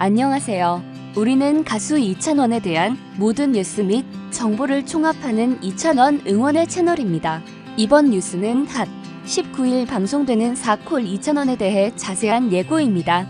안녕하세요. 우리는 가수 이찬원에 대한 모든 뉴스 및 정보를 총합하는 이찬원 응원의 채널입니다. 이번 뉴스는 핫 19일 방송되는 4콜 이찬원에 대해 자세한 예고입니다.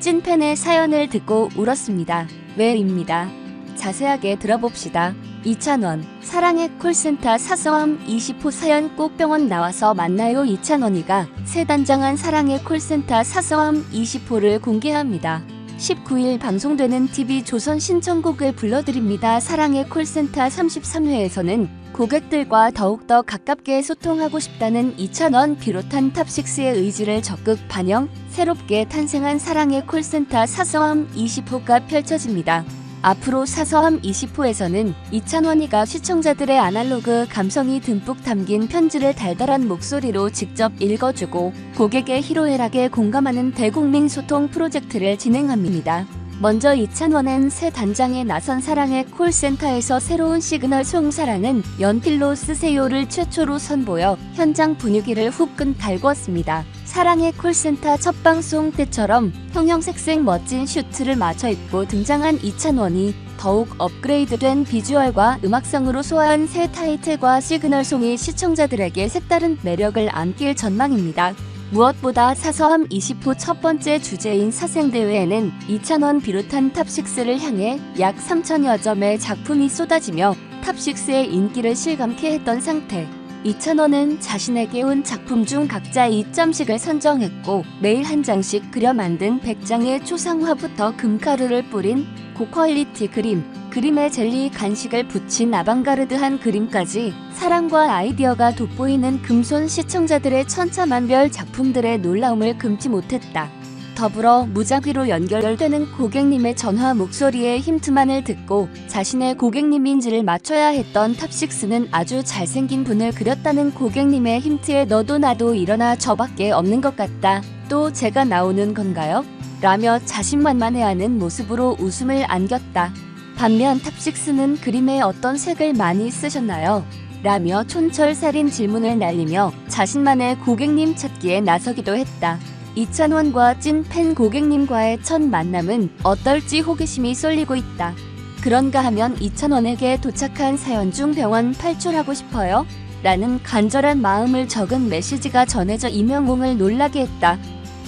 찐팬의 사연을 듣고 울었습니다. 왜입니다. 자세하게 들어봅시다. 이찬원, 사랑의 콜센터 사서함 20호 사연 꼭 병원 나와서 만나요 이찬원이가 새 단장한 사랑의 콜센터 사서함 20호를 공개합니다. 19일 방송되는 TV 조선 신청곡을 불러드립니다. 사랑의 콜센터 33회에서는 고객들과 더욱더 가깝게 소통하고 싶다는 이찬원 비롯한 탑6의 의지를 적극 반영, 새롭게 탄생한 사랑의 콜센터 사서함 20호가 펼쳐집니다. 앞으로 사서함 20호에서는 이찬원이가 시청자들의 아날로그 감성이 듬뿍 담긴 편지를 달달한 목소리로 직접 읽어주고 고객의 희로애락에 공감하는 대국민 소통 프로젝트를 진행합니다. 먼저 이찬원은 새 단장에 나선 사랑의 콜센터에서 새로운 시그널 송사랑은 연필로 쓰세요를 최초로 선보여 현장 분위기를 후끈 달궜습니다. 사랑의 콜센터 첫 방송 때처럼 형형색색 멋진 슈트를 맞춰 입고 등장한 이찬원이 더욱 업그레이드된 비주얼과 음악성으로 소화한 새 타이틀과 시그널송이 시청자들에게 색다른 매력을 안길 전망입니다. 무엇보다 사서함 20호 첫 번째 주제인 사생대회에는 이찬원 비롯한 탑6를 향해 약 3천여 점의 작품이 쏟아지며 탑6의 인기를 실감케 했던 상태. 이찬원은 자신에게 온 작품 중 각자 2점씩을 선정했고 매일 한 장씩 그려 만든 100장의 초상화부터 금가루를 뿌린 고퀄리티 그림, 그림에 젤리 간식을 붙인 아방가르드한 그림까지 사랑과 아이디어가 돋보이는 금손 시청자들의 천차만별 작품들의 놀라움을 금치 못했다. 더불어 무작위로 연결되는 고객님의 전화 목소리의 힌트만을 듣고 자신의 고객님인지를 맞춰야 했던 탑6는 아주 잘생긴 분을 그렸다는 고객님의 힌트에 너도 나도 일어나 저밖에 없는 것 같다. 또 제가 나오는 건가요? 라며 자신만만해하는 모습으로 웃음을 안겼다. 반면 탑6는 그림에 어떤 색을 많이 쓰셨나요? 라며 촌철살인 질문을 날리며 자신만의 고객님 찾기에 나서기도 했다. 이찬원과 찐 팬 고객님과의 첫 만남은 어떨지 호기심이 쏠리고 있다. 그런가 하면 이찬원에게 도착한 사연 중 병원 탈출하고 싶어요? 라는 간절한 마음을 적은 메시지가 전해져 이명웅을 놀라게 했다.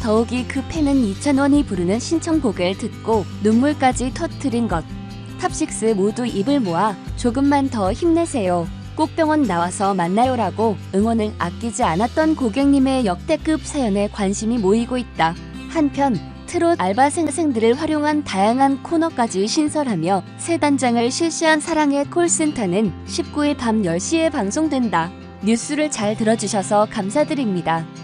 더욱이 그 팬은 이찬원이 부르는 신청곡을 듣고 눈물까지 터트린 것. 탑6 모두 입을 모아 조금만 더 힘내세요. 꼭 병원 나와서 만나요라고 응원을 아끼지 않았던 고객님의 역대급 사연에 관심이 모이고 있다. 한편 트롯 알바생들을 활용한 다양한 코너까지 신설하며 새 단장을 실시한 사랑의 콜센터는 19일 밤 10시에 방송된다. 뉴스를 잘 들어주셔서 감사드립니다.